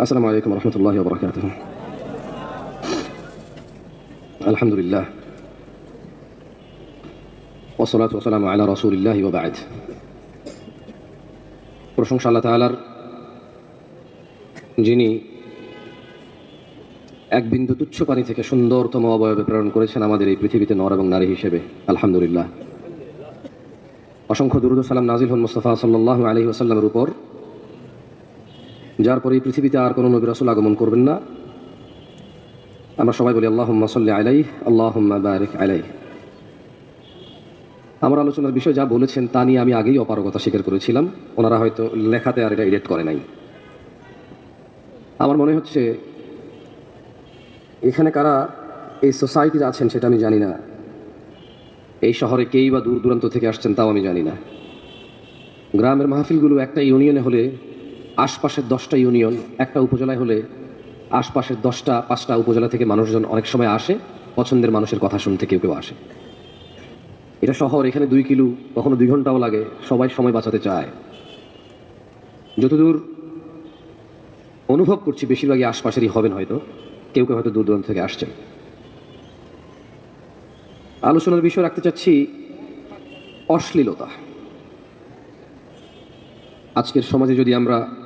السلام عليكم ورحمة الله وبركاته الحمد لله والصلاة والسلام على رسول الله وبعد প্রশংসা আল্লাহ তাআলার যিনি এক বিন্দু তুচ্ছ পানি থেকে সুন্দরতম অবয়বে প্রেরণ করেছেন আমাদের এই পৃথিবীতে নর এবং নারী হিসেবে আলহামদুলিল্লাহ অসংখ্য দুরুদ সালাম নাজিল হন মুস্তফা সাল্লাহ আলহি ওসাল্লামের উপর যার পরে পৃথিবীতে আর কোনো নবী রাসুল আগমন করবেন না। আমরা সবাই বলি আল্লাহ সাল্লি আলাই আল্লাহ বারিক আলাই আমার আলোচনার বিষয় যা বলেছেন, তা নিয়ে আমি আগেই অপারগতা স্বীকার করেছিলাম। ওনারা হয়তো লেখাতে আর এটা এডিট করে নাই। আমার মনে হচ্ছে, এখানে কারা এই সোসাইটির আছেন সেটা আমি জানি না। এই শহরে কেই বা দূর দূরান্ত থেকে আসছেন তাও আমি জানি না। গ্রামের মাহফিলগুলো একটা ইউনিয়নে হলে আশপাশের দশটা ইউনিয়ন, একটা উপজেলায় হলে আশপাশের দশটা, পাঁচটা উপজেলা থেকে মানুষজন অনেক সময় আসে, পছন্দের মানুষের কথা শুনতে কেউ কেউ আসে। এটা শহর, এখানে দুই কিলো, কখনো দুই ঘন্টাও লাগে, সবাই সময় বাঁচাতে চায়। যতদূর অনুভব করছি, বেশিরভাগই আশপাশেরই হবেন হয়তো, কেউ কেউ হয়তো দূর দূরান্ত থেকে আসছেন। আলোচনার বিষয় রাখতে চাচ্ছি অশ্লীলতা। আজকের সমাজে যদি আমরা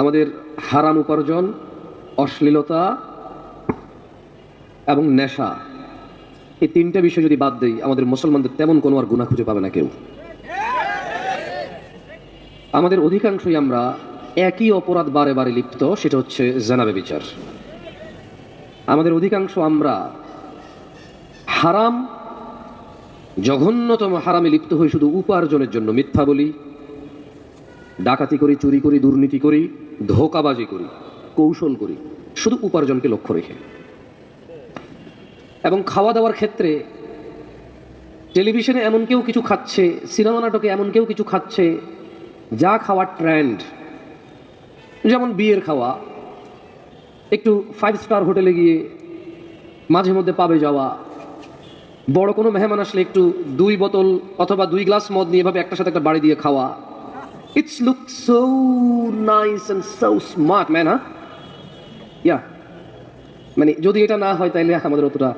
আমাদের হারাম উপার্জন, অশ্লীলতা এবং নেশা, এই তিনটা বিষয় যদি বাদ দেই, আমাদের মুসলমানদের তেমন কোনো আর গুণা খুঁজে পাবে না কেউ। আমাদের অধিকাংশই আমরা একই অপরাধ বারে বারে লিপ্ত, সেটা হচ্ছে জানাবে বিচার আমাদের অধিকাংশ আমরা হারাম, জঘন্যতম হারামে লিপ্ত হই শুধু উপার্জনের জন্য, মিথ্যা বলি ডাকাতি করি, চুরি করি, দুর্নীতি করি, ধোকাবাজি করি, কৌশল করি, শুধু উপার্জনকে লক্ষ্য রেখে। এবং খাওয়া দাওয়ার ক্ষেত্রে টেলিভিশনে এমন কেউ কিছু খাচ্ছে, সিনেমা নাটকে এমন কেউ কিছু খাচ্ছে, যা খাওয়ার ট্রেন্ড। যেমন বিয়ের খাওয়া, একটু ফাইভ স্টার হোটেলে গিয়ে মাঝে মধ্যে পাবে যাওয়া, বড় কোনো মেহমান আসলে একটু দুই বোতল অথবা দুই গ্লাস মদ নিয়ে এভাবে একটা সাথে একটা বাড়ি দিয়ে খাওয়া it's look so nice and so smart man হ্যাঁ ইয়া মানে যদি এটা না হয় তাহলে আমাদের অতটা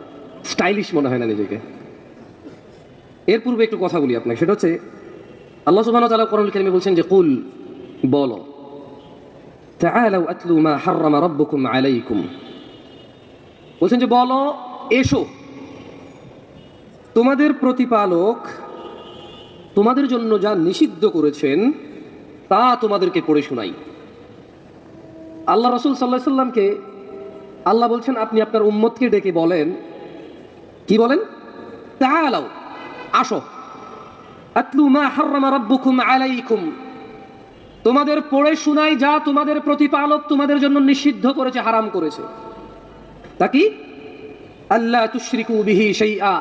স্টাইলিশ মনে হয় না নিজেকে এর পূর্বে একটু কথা বলি আপনাকে সেটা হচ্ছে আল্লাহ সুবহানাহু ওয়া তাআলা কোরআনুল কারীমে বলছেন যে কুল বলো تعالوا أتلوا ما حرم ربكم عليكم বলছেন যে বলো এসো তোমাদের প্রতিপালক তোমাদের জন্য যা নিষিদ্ধ করেছেন তা তোমাদেরকে পড়ে শোনাই। আল্লাহ রসুল সাল্লাহ সাল্লামকে আল্লাহ বলছেন, আপনি আপনার উম্মতকে ডেকে বলেন। কি বলেন? তাআলাও আসো। তোমাদের পড়ে শোনাই যা তোমাদের প্রতিপালক তোমাদের জন্য নিষিদ্ধ করেছে, হারাম করেছে। তা কি? আল্লাহ তুশরিকু বিহি শাইআ।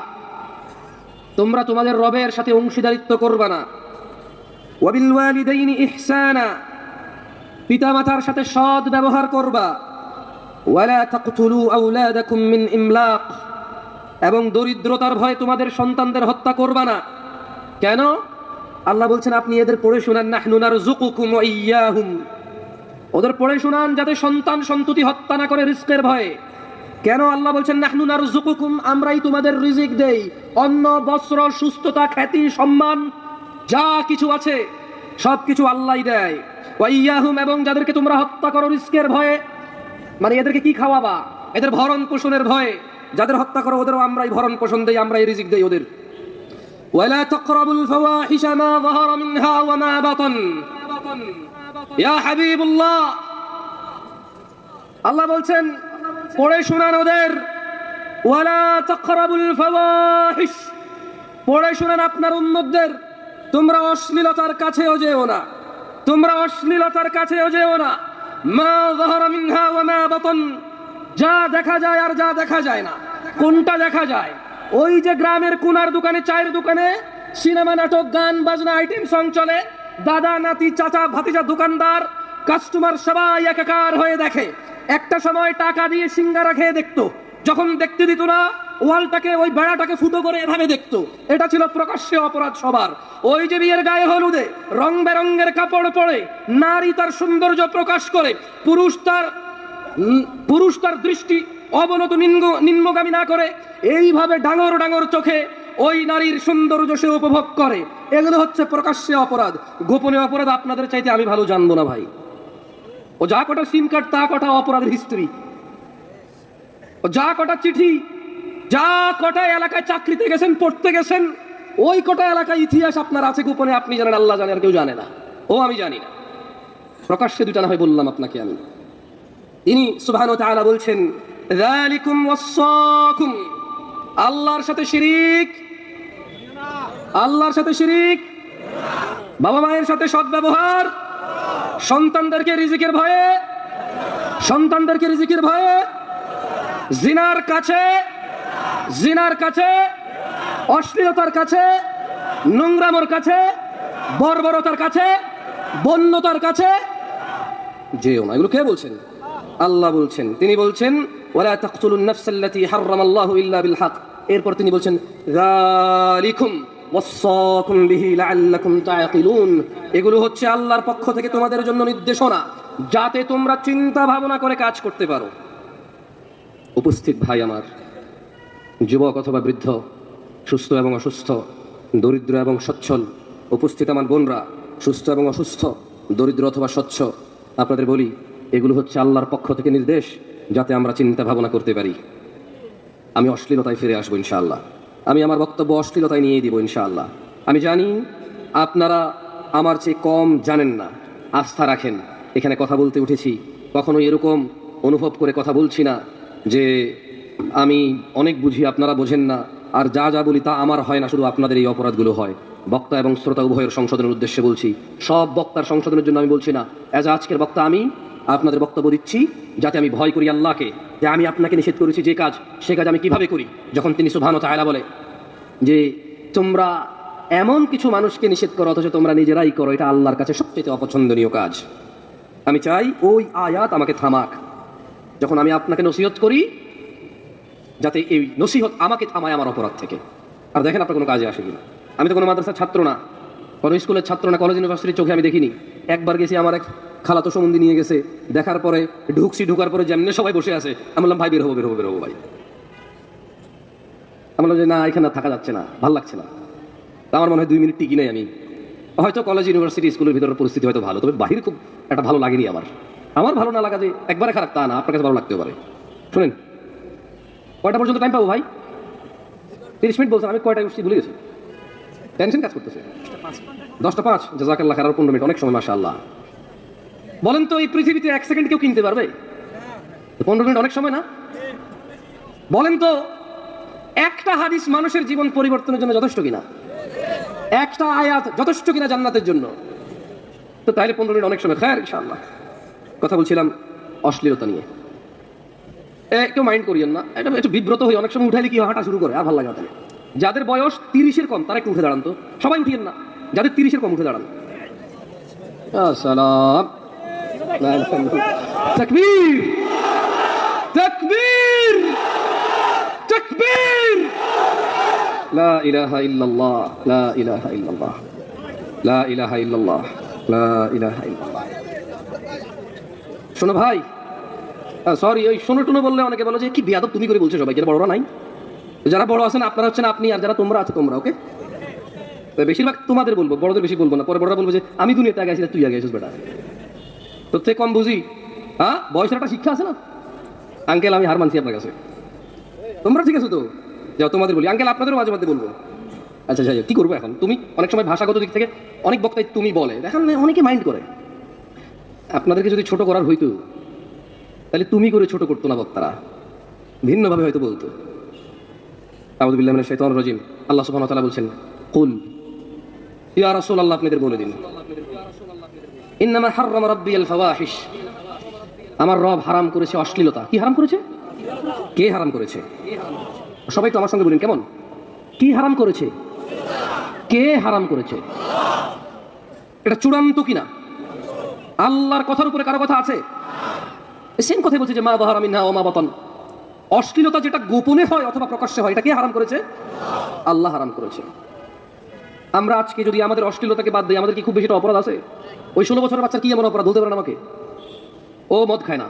তোমরা তোমাদের রবের সাথে অংশীদারিত্ব করবা না। ওয়াবিল ওয়ালিদাইনি ইহসানা, পিতামাতার সাথে সৎ ব্যবহার করবা। ওয়ালা তাকতুলু আওলাদাকুম মিন ইমলাক, এবং দরিদ্রতার ভয়ে তোমাদের সন্তানদের হত্যা করবা না। কেন? আল্লাহ বলছেন, আপনি এদের পড়ে শোনান, নাহনু নারযুকুকুম ওয়া ইয়াহুম। ওদের পড়ে শোনান যাতে সন্তান সন্ততি হত্যা না করে রিস্কের ভয়ে। কেন? আল্লাহ বলছেন, নাহনু নারযুকুকুম, আমরাই তোমাদের রিজিক দেই। অন্ন, বস্ত্র, সুস্থতা, খ্যাতি, সম্মান যা কিছু আছে, সব কিছু আল্লাহ দেয়। ওয়াইয়াহুম এবং যাদেরকে তোমরা হত্যা করো রিস্কের ভয়ে মানে এদেরকে কি খাওয়াবা? এদের ভরণ পোষণের ভয়ে। যাদের হত্যা করো, ওদেরও আমরাই ভরণ পোষণ দেই, আমরাই রিজিক দেই ওদের। ওয়ালা তাকরাবুল ফাওয়াহিশা মা যাহারা মিনহা আল্লাহ বলছেন, পড়ে শোনান ওদের। ওয়ালা তাকরাবুল ফাওয়াহিশ। পড়ে শোনান আপনার উম্মতদের। তোমরা অশ্লীলতার কাছেও যেও না। তোমরা অশ্লীলতার কাছেও যেও না। মা মিনহা ওয়া মা বাতন, যা দেখা যায় আর যা দেখা যায় না। কোনটা দেখা যায়? ওই যে গ্রামের কুনার দোকানে, চায়ের দোকানে সিনেমা, নাটক, গান, বাজনা, আইটেম, সং চলে। দাদা, নাতি, চাচা, ভাতিজা, দোকানদার, কাস্টমার সবাই একাকার হয়ে দেখে। একটা সময় টাকা দিয়ে সিঙ্গারা খেয়ে দেখতো। যখন দেখতে দিত না ওয়ালটাকে, ওই বেড়াটাকে ফুটো করে এভাবে দেখতো। এটা ছিল প্রকাশ্যে অপরাধ সবার ওই যে বিয়ের গায়ে হলুদে রং বেরঙ্গের কাপড় পরে নারী তার সৌন্দর্য প্রকাশ করে, পুরুষ তার পুরুষ তার দৃষ্টি অবনত নিম্ন, নিম্নগামী না করে, এইভাবে ডাঙর ডাঙর চোখে ওই নারীর সৌন্দর্য সে উপভোগ করে। এগুলো হচ্ছে প্রকাশ্যে অপরাধ। গোপনে অপরাধ আপনাদের চাইতে আমি ভালো জানব না ভাই। ও যা কটা সিম কার্ড, তা কটা অপরাধের হিস্ট্রি। ও যা কটা চিঠি যা কটা এলাকায় চাকরিতে গেছেন, পড়তে গেছেন, ওই কটা এলাকায় ইতিহাস আপনার আছে গোপনে, আপনি জানেন, আল্লাহ জানে, আর কেউ জানে না। ও, আমি জানি না। প্রকাশ্যে দুটা না হয় বললাম আপনাকে আমি। তিনি সুবহান তাআলা বলছেন আল্লাহর সাথে শিরিক। আল্লাহর সাথে শিরিক। বাবা মায়ের সাথে সদ্ব্যবহার সন্তানদেরকে রিজিকের ভয়ে। সন্তানদেরকে রিজিকের ভয়ে। জিনার কাছে। জিনার কাছে, অশ্লীলতার কাছে, নোংরামোর কাছে, বর্বরতার কাছে, বন্যতার কাছে। যেও না, এগুলো কে বলছেন? আল্লাহ বলছেন। তিনি বলছেন, ওয়ালা তাকতুলুন নাফসাল্লাতী হারামাল্লাহু ইল্লা বিল হক। এরপর তিনি বলছেন, যালিকুম ওয়াসাকুম বিহি লাআল্লাকুম তাআকিলুন। এগুলো হচ্ছে আল্লাহর পক্ষ থেকে তোমাদের জন্য নির্দেশনা, যাতে তোমরা চিন্তা ভাবনা করে কাজ করতে পারো। উপস্থিত ভাই আমার যুবক অথবা বৃদ্ধ, সুস্থ এবং অসুস্থ, দরিদ্র এবং সচ্ছল, উপস্থিত আমার বোনরা, সুস্থ এবং অসুস্থ, দরিদ্র অথবা স্বচ্ছ, আপনাদের বলি, এগুলো হচ্ছে আল্লাহর পক্ষ থেকে নির্দেশ যাতে আমরা চিন্তা ভাবনা করতে পারি। আমি অশ্লীলতায় ফিরে আসব ইনশাআল্লাহ। আমি আমার বক্তব্য অশ্লীলতায় নিয়ে দিব ইনশাআল্লাহ। আমি জানি আপনারা আমার চেয়ে কম জানেন না, আস্থা রাখেন। এখানে কথা বলতে উঠেছি কখনো এরকম অনুভব করে কথা বলছি না যে আমি অনেক বুঝি আপনারা বোঝেন না, আর যা যা বলি তা আমার হয় না, শুধু আপনাদের এই অপরাধগুলো হয়। বক্তা এবং শ্রোতা উভয়ের সংশোধনের উদ্দেশ্যে বলছি, সব বক্তার সংশোধনের জন্য আমি বলছি না, অ্যাজ আজকের বক্তা আমি আপনাদের বক্তব্য দিচ্ছি, যাতে আমি ভয় করি আল্লাহকে, যে আমি আপনাকে নিষেধ করেছি যে কাজ, সে কাজ আমি কীভাবে করি? যখন তিনি সুবহান তাআলা বলে যে, তোমরা এমন কিছু মানুষকে নিষেধ করো, অথচ তোমরা নিজেরাই করো, এটা আল্লাহর কাছে সবচেয়ে অপছন্দনীয় কাজ। আমি চাই ওই আয়াত আমাকে থামাক। যখন আমি আপনাকে নসিহত করি যাতে এই নসিহত আমাকে থামায় আমার অপরাধ থেকে। আর দেখেন আপনার কোনো কাজে আসে কিনা। আমি তো কোনো মাদ্রাসার ছাত্র না, কোনো স্কুলের ছাত্র না কলেজ ইউনিভার্সিটির চোখে আমি দেখিনি। একবার গেছি, আমার এক খালাতো সম্বন্ধী নিয়ে গেছে। দেখার পরে, ঢুকছি, ঢুকার পরে যেমনি সবাই বসে আছে, আমি বললাম, ভাই, বের হব বের হব বের হব, ভাই। আমি বললাম যে, না, এখানে থাকা যাচ্ছে না, ভালো লাগছে না। আমার মনে হয় দুই মিনিট টিকি নেই আমি। হয়তো কলেজ ইউনিভার্সিটি স্কুলের ভিতরে পরিস্থিতি হয়তো ভালো, তবে বাহির খুব একটা ভালো লাগেনি আমার। আমার ভালো না লাগা যে একবারে খারাপ তা না, আপনার কাছে ভালো লাগতেও পারে। শুনেন কয়টা পর্যন্ত টাইম পাবো ভাই? তিরিশ মিনিট বলছেন, আমি কয়টা উঠছি ভুলে গেছি। টেনশন কাজ করতেছে। দশটা পাঁচ, জাজাকাল্লাহ খারাপ পনেরো মিনিট, অনেক সময় মাসা আল্লাহ বলেন তো, এই পৃথিবীতে এক সেকেন্ড কেউ কিনতে পারবে? পনেরো মিনিট অনেক সময় না? বলেন তো, একটা হাদিস মানুষের জীবন পরিবর্তনের জন্য যথেষ্ট কিনা? একটা আয়াত যথেষ্ট কিনা জান্নাতের জন্য? তো তাহলে পনেরো মিনিট অনেক সময় খায় ইনশাআল্লাহ। কথা বলছিলাম অশ্লীলতা নিয়ে। কেউ মাইন্ড করিয়েন না। এটা একটু বিব্রত হয়ে অনেক সময় উঠাইলে কি হাঁটা শুরু করে, আর ভালো লাগে না যাদের বয়স তিরিশের কম, তারা একটু উঠে দাঁড়ান তো। সবাই উঠিয়েন না। যাদের তিরিশের কম, উঠে দাঁড়ান। শোনো ভাই সরি ওই শোনো টুনো বললে অনেকে বলো যে, কি বিয়াদব তুমি করে বলছো সবাই যারা বড়রা নাই? যারা বড় আছেন, আপনারা হচ্ছেন আপনি, আর যারা তোমরা আছো তোমরা ওকে বেশিরভাগ তোমাদের বলব, বড়দের বেশি বলব না। পরে বড়রা বলব যে, আমি দুনিয়াতে আগে আছি তুই আগে আছিস বেটা। তোর থেকে কম বুঝি হ্যাঁ? বয়সের একটা শিক্ষা আছে না? আঙ্কেল, আমি হার মানছি আপনার কাছে। তোমরা ঠিক আছে তো? যাও, তোমাদের বলি। আঙ্কেল, আপনাদেরও মাঝে মাঝে বলব। আচ্ছা যাই কি করব এখন? তুমি অনেক সময় ভাষাগত দিক থেকে অনেক বক্তাই তুমি বলে। এখন অনেকে মাইন্ড করে। আপনাদেরকে যদি ছোট করার হইতো তাহলে তুমি করে ছোট করতো না বক্তারা। ভিন্নভাবে হয়তো বলতো। আবুদুল্লাহ মানে শৈতান রাজিম। আল্লাহ সুবহানাহু ওয়া তাআলা বলছেন, কুল, ইয়া রাসূলুল্লাহ আপনাদের বলে দিন। ইন্নামা হাররামা রাব্বিয়াল ফাওয়াহিশ। আমার রব হারাম করেছে অশ্লীলতা। কি হারাম করেছে? কে হারাম করেছে? সবাই তো আমার সঙ্গে বলুন, কেমন? কি হারাম করেছে? কে হারাম করেছে? এটা চূড়ান্ত কিনা? আল্লাহর কথার উপরে কারও কথা আছে? সেম কথাই বলছে যে মা বাহার আমি না, ও মা বাতন। অশ্লীলতা যেটা গোপনে হয় অথবা প্রকাশ্যে হয় এটা কে হারাম করেছে? আল্লাহ হারাম করেছে। আমরা আজকে যদি আমাদের অশ্লীলতাকে বাদ দিই, আমাদের কি খুব বেশি অপরাধ আছে? ওই ষোলো বছরের বাচ্চার কি এমন অপরাধ? বলতে পারেন আমাকে? ও মদ খায় না।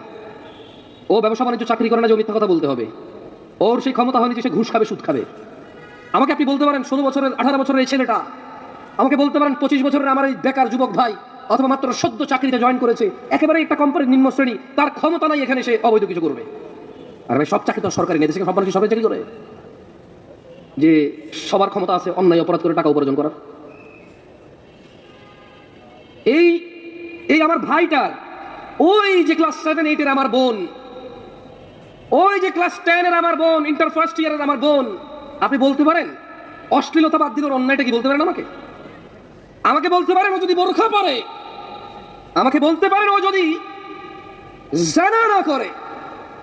ও ব্যবসা বাণিজ্য, চাকরি করে না, যে মিথ্যা কথা বলতে হবে। ওর সেই ক্ষমতা হয়নি যে সে ঘুষ খাবে, সুদ খাবে। আমাকে আপনি বলতে পারেন, ষোলো বছরের, আঠারো বছরের এই ছেলেটা, আমাকে বলতে পারেন, পঁচিশ বছরের আমার এই বেকার যুবক ভাই অথবা মাত্র সদ্য চাকরিতে জয়েন করেছে একেবারে একটা কোম্পানির নিম্ন শ্রেণি, তার ক্ষমতা নাই এখানে সে অবৈধ কিছু করবে। আর ভাই, সব চাকরি তো সরকারি নেই দেশে সব মানুষ কি চাকরি করে? যে সবার ক্ষমতা আছে, অন্যায়, অপরাধ করে টাকা উপার্জন করার। এই এই আমার ভাইটার ওই যে ক্লাস সেভেন এইটের আমার বোন, ওই যে ক্লাস টেনের আমার বোন ইন্টার ফার্স্ট ইয়ারের আমার বোন, আপনি বলতে পারেন? অশ্লীলতা বাদ দিল অন্যায়টা কি বলতে পারেন আমাকে? আমাকে বলতে পারেন ও যদি বোরখা পরে আমাকে বলতে পারেন ও যদি জানা না করে।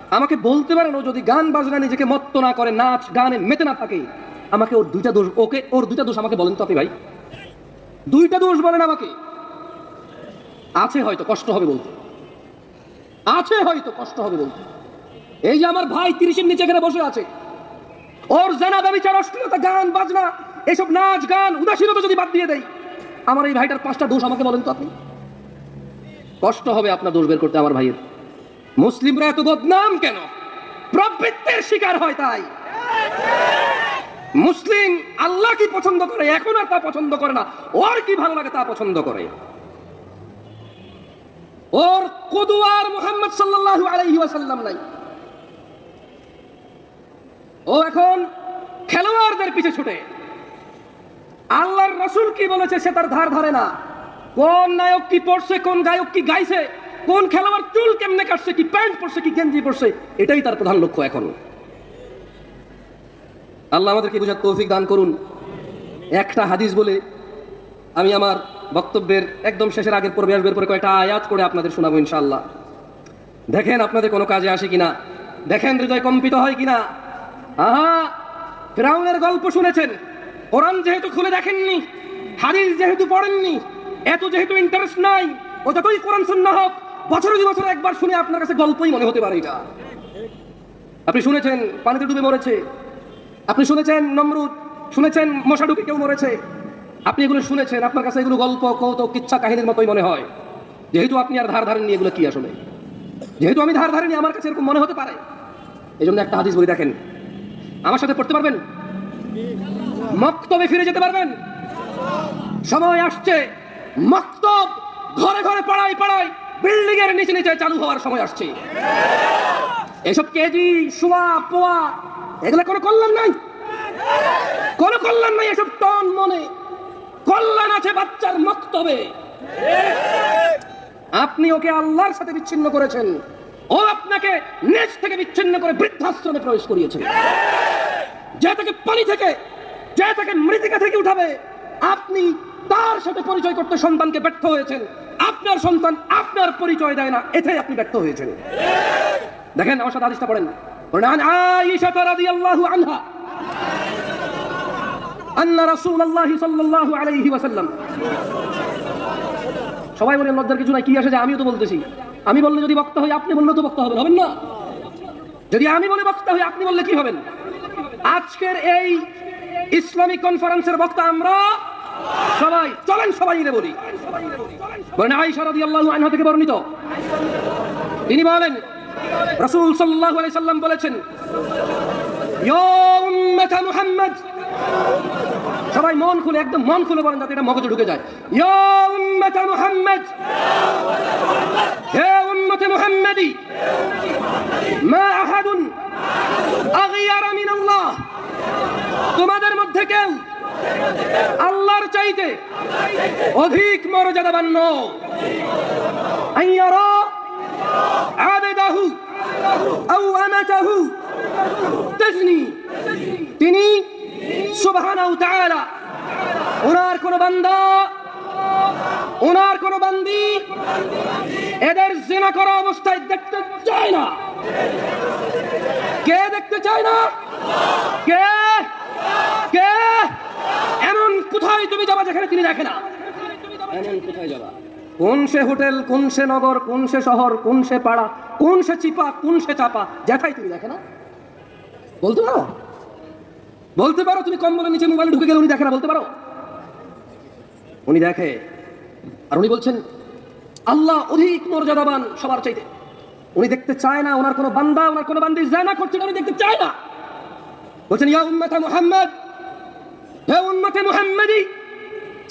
আমাকে বলতে পারেন ও যদি গান বাজনা নিজেকে মত্ত না করে, নাচ, গানে মেতে না থাকে। আমাকে ওর দুইটা দোষ, ওকে, ওর দুইটা দোষ আমাকে বলেন তো আপনি ভাই। দুইটা দোষ বলেন আমাকে। আছে হয়তো, কষ্ট হবে বলতে। আছে হয়তো, কষ্ট হবে বলতে। এই যে আমার ভাই তিরিশের নিচে এখানে বসে আছে। ওর জানা ব্যবচার, অশ্লীলতা, গান, বাজনা, এসব নাচ, গান, উদাসীনতা যদি বাদ দিয়ে দেয় আমার এই ভাইটার পাঁচটা দোষ আমাকে বলেন তো আপনি। কষ্ট হবে আপনার দোষ বের করতে আমার ভাইয়ের। মুসলিমরা এত বদনাম কেন? প্রবৃত্তের শিকার হয় তাই। মুসলিম আল্লাহ কি পছন্দ করে? এখন আর তা পছন্দ করে না। ওর কি ভালো লাগে তা পছন্দ করে? ওর কদুয়ার মোহাম্মদ সাল্লাল্লাহু আলাইহি ওয়াসাল্লাম নাই। ও এখন খেলোয়াড়দের পিছে ছুটে। আল্লাহর রসুল কি বলেছে সে তার ধার ধারে না। কোন নায়ক কি পড়ছে, কোন গায়ক কি গাইছে, কোন খেলোয়াড় চুল কেমনে কাটছে, কি প্যান্ট পরছে, কি গেঞ্জি পরছে, এটাই তার প্রধান লক্ষ্য এখন। আল্লাহ আমাদেরকে বুঝার তৌফিক দান করুন। একটা হাদিস বলে আমি আমার বক্তব্যের একদম শেষের আগের পর্বে আসবের পরে কয়েকটা আয়াত করে আপনাদের শোনাবো ইনশাআল্লাহ। দেখেন আপনাদের কোনো কাজে আসে কিনা? দেখেন হৃদয় কম্পিত হয় কিনা? আহা, ফেরাউনের গল্প শুনেছেন। কোরআন যেহেতু খুলে দেখেননি, হাদিস যেহেতু পড়েননি, এত যেহেতু ইন্টারেস্ট নাই, ও যতই কোরআন শূন্য হোক, বছরে দু বছর একবার শুনে আপনার কাছে গল্পই মনে হতে পারে এটা। আপনি শুনেছেন, পানিতে ডুবে মরেছে। আপনি শুনেছেন নমরুদ, শুনেছেন মশা ডুবে কেউ মরেছে। আপনি এগুলো শুনেছেন, আপনার কাছে এগুলো গল্প, কৌতুক, কিচ্ছা, কাহিনীর মতোই মনে হয়। যেহেতু আপনি আর ধার ধারেননি এগুলো কি আসলে? যেহেতু আমি ধার ধারেনি আমার কাছে এরকম মনে হতে পারে। এই জন্য একটা হাদিস বই দেখেন। আমার সাথে পড়তে পারবেন? মক্তবে ফিরে যেতে পারবেন। সময় আসছে। মক্তব ঘরে ঘরে পাড়ায় পাড়ায় বিল্ডিং এর নিচে নিচে চালু হওয়ার সময় আসছে। এসব কেজি শোয়া, পোয়া, এগুলো কোনো কল্যাণ নাই? কোনো কল্যাণ নাই এসব টন মনে। কল্যাণ আছে বাচ্চার মক্তবে। আপনি ওকে আল্লাহর সাথে বিচ্ছিন্ন করেছেন। ও আপনাকে নেচ থেকে বিচ্ছিন্ন করে বৃদ্ধাশ্রমে প্রবেশ করিয়েছে। যে তাকে পানি থেকে, যে তাকে মৃতিকা থেকে উঠাবে, আপনি তার সাথে পরিচয় করতে সন্তানকে ব্যর্থ হয়েছেন। আপনার সন্তান আপনার পরিচয় দেয় না এতে আপনি ব্যর্থ হয়েছেন। দেখেন, আমার সাথে আদিসটা পড়েন। আনহা, আন্না রাসূলুল্লাহি সাল্লাল্লাহু সবাই বলেন, লজ্জার কিছু নাই, কি আসে আমিও তো বলতেছি। আমি বললে যদি বক্তা হই আপনি বললে তো বক্তা হবেন হবেন না? যদি আমি বলে বক্তা হই আপনি বললে কি হবেন? আজকের এই ইসলামিক কনফারেন্সের বক্তা আমরা। সবাই, চলেন সবাই বলি। বলেন থেকে বর্ণিত। তিনি বলেন সাল্লাম বলেছেন সবাই মন খুলে, একদম মন খুলে বলেন যাতে এটা মগজে ঢুকে যায়। হে উম্মতে মুহাম্মাদি। মা আহাদুন। তোমাদের মধ্যে কেউ আল্লাহর চাইতে অধিক মর্যাদাবান আবেদাহু তিনি ওনার কোন বান্দা, ওনার কোন বান্দি এদের জিনা করা অবস্থায় দেখতে চায় না। কে দেখতে চায় না? কে কে? এমন কোথায় তুমি যাবা যেখানে তিনি দেখে না? এমন কোথায় যাবা? কোন সে হোটেল কোন সে নগর কোন সে শহর কোন সে পাড়া কোন সে চিপা কোন সে চাপা যেথায় তিনি দেখে না? বলতে পারো? বলতে পারো তুমি কম্বলের নিচে মোবাইল ঢুকে গেলে উনি দেখে না বলতে পারো? উনি দেখে। আর উনি বলছেন আল্লাহ অধিক মর্যাদাবান সবার চাইতে। উনি দেখতে চায় না ওনার কোনো বান্দা ওনার কোনো বান্দি জানা করছে না উনি দেখতে চায় না। বলছেন, ইয়া উম্মতা মুহাম্মদ, হে উম্মতে মুহাম্মদি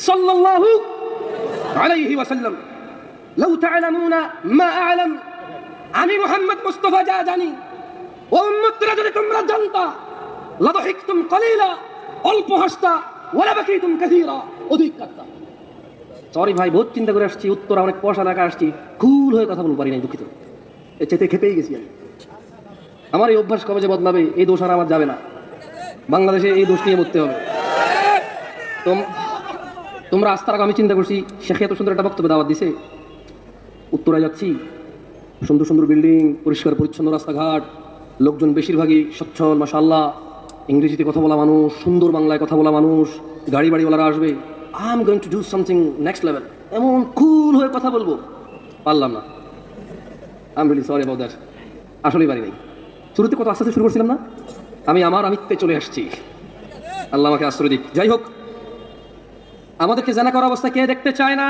সাল্লাল্লাহু আলাইহি ওয়াসাল্লাম, লাউ তা'লামুনা মা আ'লাম, আমি মুহাম্মদ মুস্তাফা যা জানি, ও উম্মতরা যদি তোমরা জানতা, লাদহিকতুম কলিলা, অল্প হাসতা, ওয়ালা বাকিতুম কাসীরা অধিক কাঁদতা সরি ভাই, বহুত চিন্তা করে আসছি, উত্তরা অনেক পয়সা লেখা আসছি কুল হয়ে কথা বলতে পারি নাই, দুঃখিত। চেতে খেপেই গেছি আমি। আমার এই অভ্যাস কবে যে বদলাবে, এই দোষ আর আমার যাবে না। বাংলাদেশে এই দোষ নিয়ে মরতে হবে। তোম- তোমরা আস্তার আগে আমি চিন্তা করছি, শেখে এত সুন্দর একটা বক্তব্য দাওয়াত দিছে। উত্তরায় যাচ্ছি, সুন্দর সুন্দর বিল্ডিং, পরিষ্কার পরিচ্ছন্ন রাস্তাঘাট, লোকজন বেশিরভাগই সচ্ছল মাসাল্লাহ ইংরেজিতে কথা বলা মানুষ, সুন্দর বাংলায় কথা বলা মানুষ, গাড়ি বাড়িওয়ালারা আসবে। I am going to do something next level এমন কুল হয়ে কথা বলব। পারলাম না। আই এম রিলি সরি আসলেই পারি নাই। শুরুতে কত আস্তে আস্তে শুরু করছিলাম না? আমি আমার আমিত্বে চলে আসছি। আল্লাহ আমাকে আশ্রয় দিক। যাই হোক, আমাদেরকে জানা করা অবস্থা কে দেখতে চায় না?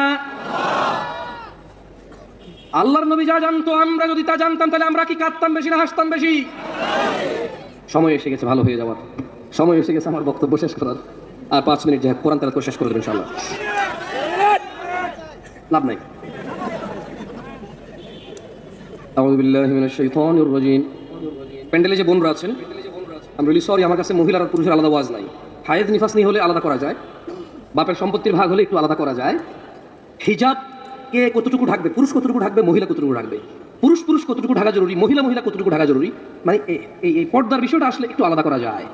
আল্লাহর নবী যা জানতো, আমরা যদি তা জানতাম, তাহলে আমরা কি কাঁদতাম বেশি না হাসতাম বেশি? সময় এসে গেছে, ভালো হয়ে যাওয়ার। সময় এসে গেছে আমার বক্তব্য শেষ করার। আর পাঁচ মিনিট যায় কোরআন তারা শেষ করে দেবেন ইনশাল্লাহ লাভ নাই। আউযু বিল্লাহি মিনাশ শাইতানির রাজিম। প্যান্ডেলে যে বোনরা আছেন আমি রিলি সরি আমার কাছে মহিলার আর পুরুষের আলাদা ওয়াজ নাই। হায়েদ নিফাস নিয়ে হলে আলাদা করা যায়। বাপের সম্পত্তির ভাগ হলে একটু আলাদা করা যায়। হিজাব কে কতটুকু ঢাকবে? পুরুষ কতটুকু ঢাকবে? মহিলা কতটুকু ঢাকবে? পুরুষ পুরুষ কতটুকু ঢাকা জরুরি? মহিলা মহিলা কতটুকু ঢাকা জরুরি? মানে এই এই পর্দার বিষয়টা আসলে একটু আলাদা করা যায়।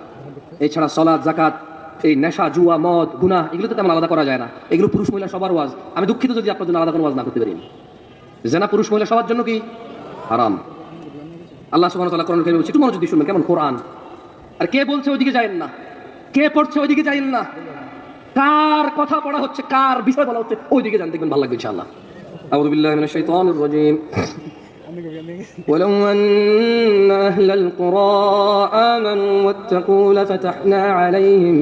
এছাড়া সলাদ জাকাত এই নেশা, জুয়া, মদ গুনা এগুলো তো তেমন আলাদা করা যায় না। এগুলো পুরুষ মহিলা সবার ওয়াজ। আমি দুঃখিত যদি আপনার জন্য আলাদা কোনো ওয়াজ না করতে পারি। জেনা পুরুষ মহিলা সবার জন্য কি? হারাম। আল্লাহ সুবহানাহু ওয়া তাআলা কোরআন কারিমে একটু মনোযোগ দিয়ে শুনবেন, কেমন? কোরআন। আর কে বলছে ওইদিকে যায়েন না কে পড়ছে ওইদিকে যায়েন না কার কথা পড়া হচ্ছে কার বিষয় বলা হচ্ছে ওইদিকে যান দেখবেন ভালো লাগবে ইনশাআল্লাহ আউযু বিল্লাহি মিনাশ শাইতানির রাজীম ولو أن أهل القرى آمنوا واتقوا لفتحنا عليهم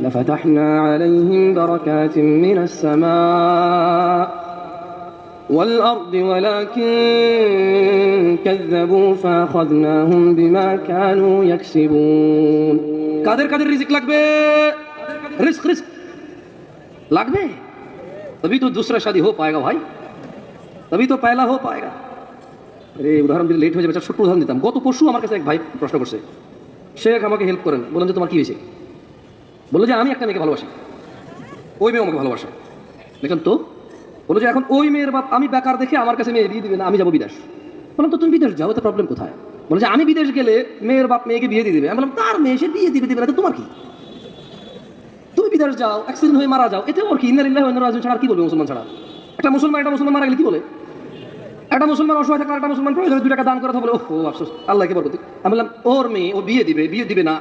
لفتحنا عليهم بركات من السماء والأرض ولكن كذبوا فأخذناهم بما كانوا يكسبون কাদের কাদের রিজিক লাগবে রিস্ক রিস্ক লাগবে तभी तो दूसरा शादी हो पाएगा भाई तभी तो पहला हो पाएगा আরে উদাহরণ দিলে লেট হয়ে যাবে একটা ছোট্ট উদাহরণ দিতাম গত পরশু আমার কাছে এক ভাই প্রশ্ন করছে শেখ আমাকে হেল্প করেন বললাম যে তোমার কি হয়েছে বললো যে আমি একটা মেয়েকে ভালোবাসি ওই মেয়ে আমাকে ভালোবাসে দেখলাম তো বলল যে এখন ওই মেয়ের বাপ আমি বেকার দেখে আমার কাছে মেয়ে বিয়ে দিবে না, আমি যাব বিদেশ। বললাম, তো তুমি বিদেশ যাও তো প্রবলেম কোথায়? বলে যে, আমি বিদেশ গেলে মেয়ের বাপ মেয়েকে বিয়ে দিয়ে দিবে। আমি বললাম, তার মেয়ে সে বিয়ে দিবে দিবে না তো তোমার কি? তুমি বিদেশ যাও অ্যাক্সিডেন্ট হয়ে মারা যাও, এতে ওর কি? ইন্নারিল্লাহ ইন্না রাজিউন, ছাড়া আর কি বলবে মুসলমান ছাড়া? একটা মুসলমান একটা মুসলমান মারা গেলে কি বলে? একটা মুসলমান অসহায় থাকলে একটা মুসলমান প্রয়োজন দুই টাকা দান করে বলে ও আফসোস আল্লাহকে বলব আমি বললাম, ওর মেয়ে, ও বিয়ে দিবে বিয়ে দিবে না।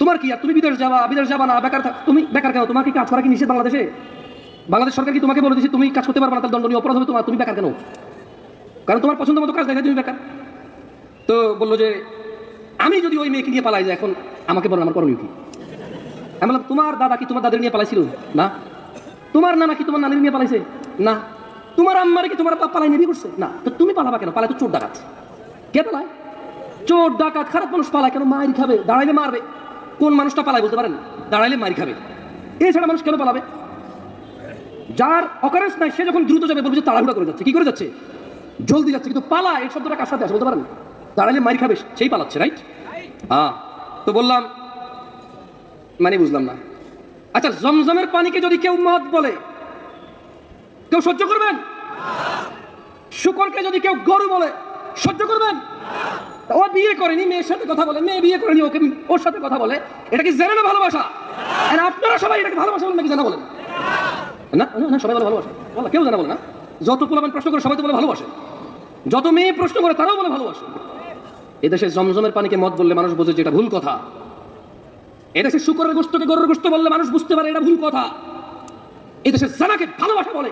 তোমার কি আর, তুমি বিদেশ যাবা বিদেশ যাবা না, বেকার তুমি বেকার কেন? তোমার কি কাজ করা কি নিষেধ বাংলাদেশে? বাংলাদেশ সরকার কি তোমাকে বলে দিচ্ছে তুমি কাজ করতে পারবে না, তাহলে দণ্ডনীয় অপরাধ হবে তোমার, তুমি বেকার কেন? কারণ তোমার পছন্দ মতো কাজ দেখে তুমি বেকার। তো বলল যে, আমি যদি ওই মেয়েকে নিয়ে পালাই যাই, এখন আমাকে বলেন আমার করণীয় কি? আমি বললাম, তোমার দাদা কি তোমার দাদের নিয়ে পালাইছিল? না। তোমার নানা কি তোমার নানির নিয়ে পালাইছে? না। তোমার আম্মারে কি তোমার পালাই নিয়ে করছে? না। তো তুমি পালাবা কেন? পালাই তো চোর ডাকাত। কে পালায়? চোর, ডাকাত, খারাপ মানুষ পালায় কেন? মায়ের খাবে, দাঁড়াইলে মারবে। কোন মানুষটা পালায় বলতে পারেন? দাঁড়াইলে মারি খাবে। এছাড়া মানুষ কেন পালাবে? যার অকারেন্স নাই, সে যখন দ্রুত যাবে বলবে যে তাড়াহুড়া করে যাচ্ছে, কি করে যাচ্ছে? জলদি যাচ্ছে, কিন্তু পালা এই শব্দটা কার সাথে আছে বলতে পারেন? দাঁড়াইলে মারি খাবে, সেই পালাচ্ছে রাইট হ্যাঁ তো বললাম মানে বুঝলাম না। আচ্ছা জমজমের পানিকে যদি কেউ মদ বলে, কেউ সহ্য করবেন? শুকরকে যদি কেউ গরু বলে, সহ্য করবেন? ও বিয়ে করেনি, মেয়ের সাথে কথা বলে, মেয়ে বিয়ে করেনি, ওকে ওর সাথে কথা বলে, এটা কি জেনে না ভালোবাসা? আপনারা সবাই এটাকে ভালোবাসা বলেন নাকি জানা বলেন? না না, সবাই বলে ভালোবাসে। বলে কেউ জানা বলে না। যত পোলাপান প্রশ্ন করে সবাই তো বলে ভালোবাসে। যত মেয়ে প্রশ্ন করে তারাও বলে ভালোবাসে। এদেশে জমজমের পানিকে মদ বললে মানুষ বোঝে যে এটা ভুল কথা। এদেশে শুকরের গোস্তকে গরুর গোস্ত বললে মানুষ বুঝতে পারে এটা ভুল কথা। এদেশে জানাকে ভালোবাসা বলে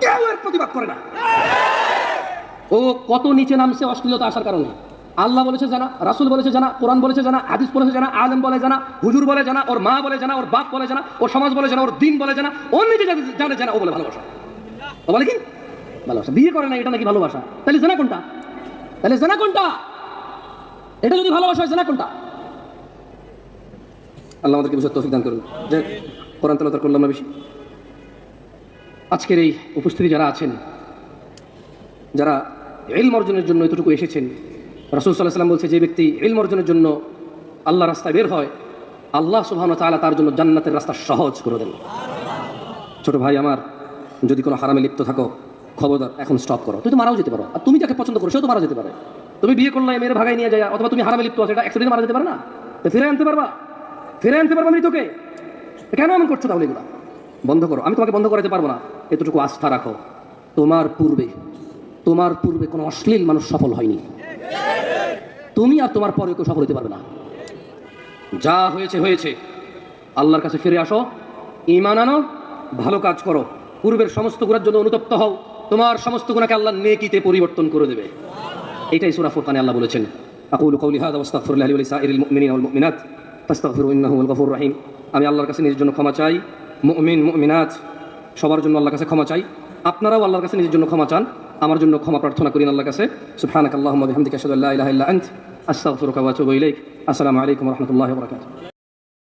কেউ এর প্রতিবাদ করে না। ও কত নিচে নামছে অশ্লীলতা আসার কারণে। আল্লাহ বলেছে জানা, রাসুল বলেছে জানা, কোরআন বলেছে জানা, হাদিস বলেছে জানা, আলেম বলে জানা, হুজুর বলে জানা, ওর মা বলে জানা, ওর বাপ বলে জানা, ওর সমাজ বলে জানা, ওর দিন বলে জানা ওর নিজে জানে- জানে, ও বলে ভালোবাসা। ও বলে কি? ভালোবাসা। বিয়ে করে না, এটা নাকি ভালোবাসা? তাহলে জানা কোনটা? তাহলে জানা কোনটা? এটা যদি ভালোবাসা হয়, জানা কোনটা? আল্লাহ আমাদেরকে বুঝার তৌফিক দান করুন। যে কোরআন তেলাওয়াত করলাম না বেশি। আজকের এই উপস্থিতি যারা আছেন, যারা এলম অর্জনের জন্য এতটুকু এসেছেন রসুল সাল্লাহ বলছে, যে ব্যক্তি এলম অর্জনের জন্য আল্লাহ রাস্তায় বের হয়, আল্লাহ সুবহান তাআলা তার জন্য জান্নাতের রাস্তা সহজ করে দেন। ছোট ভাই আমার, যদি কোনো হারামে লিপ্ত থাকো, খবরদার, এখন স্টপ করো। তুমি তো মারাও যেতে পারো। আর তুমি যাকে পছন্দ করো, সেও তো মারা যেতে পারে। তুমি বিয়ে করলে, মেয়ের ভাগাই নিয়ে যায়, অথবা তুমি হারামে লিপ্ত আছো, এটা একসাথে মারা যেতে পারে না? ফিরে আনতে পারবা? ফিরে আনতে পারবা মৃতকে? কেন এমন করছ তাহলে এগুলা? বন্ধ করো। আমি তোমাকে বন্ধ করাতে পারব না। এতটুকু আস্থা রাখো। তোমার পূর্বে তোমার পূর্বে কোনো অশ্লীল মানুষ সফল হয়নি। তুমি আর তোমার পরে কেউ সফল হতে পারবে না। যা হয়েছে হয়েছে। আল্লাহর কাছে ফিরে আসো ইমান আনো, ভালো কাজ করো। পূর্বের সমস্ত গুণার জন্য অনুতপ্ত হও। তোমার সমস্ত গুণাকে আল্লাহ নেকিতে পরিবর্তন করে দেবে। এটাই সূরা ফুরকানে আল্লাহ বলেছেন। আকুলু কওলি হাযা ওয়াস্তাগফিরুল্লাহ লি ওয়া লিসাইরিল মুমিনিনা ওয়াল মুমিনাত। ফাস্তাগফিরু ইন্নাহু হুয়াল গফুরুর রহিম। আমি আল্লাহর কাছে নিজের জন্য ক্ষমা চাই। মুমিন, মুমিনাত। সবার জন্য আল্লাহর কাছে ক্ষমা চাই। আপনারাও আল্লাহর কাছে নিজের জন্য ক্ষমা চান। আমার জন্য ক্ষমা প্রার্থনা করেন আল্লাহর কাছে। সুবহানাকাল্লাহুম্মা বিহামদিকা আশহাদু আল্লা ইলাহা ইল্লা আনত। আস্তাগফিরুকা ওয়া আতুবু ইলাইক। আসসালামু আলাইকুম ওয়া রাহমাতুল্লাহি ওয়া বারাকাতুহু।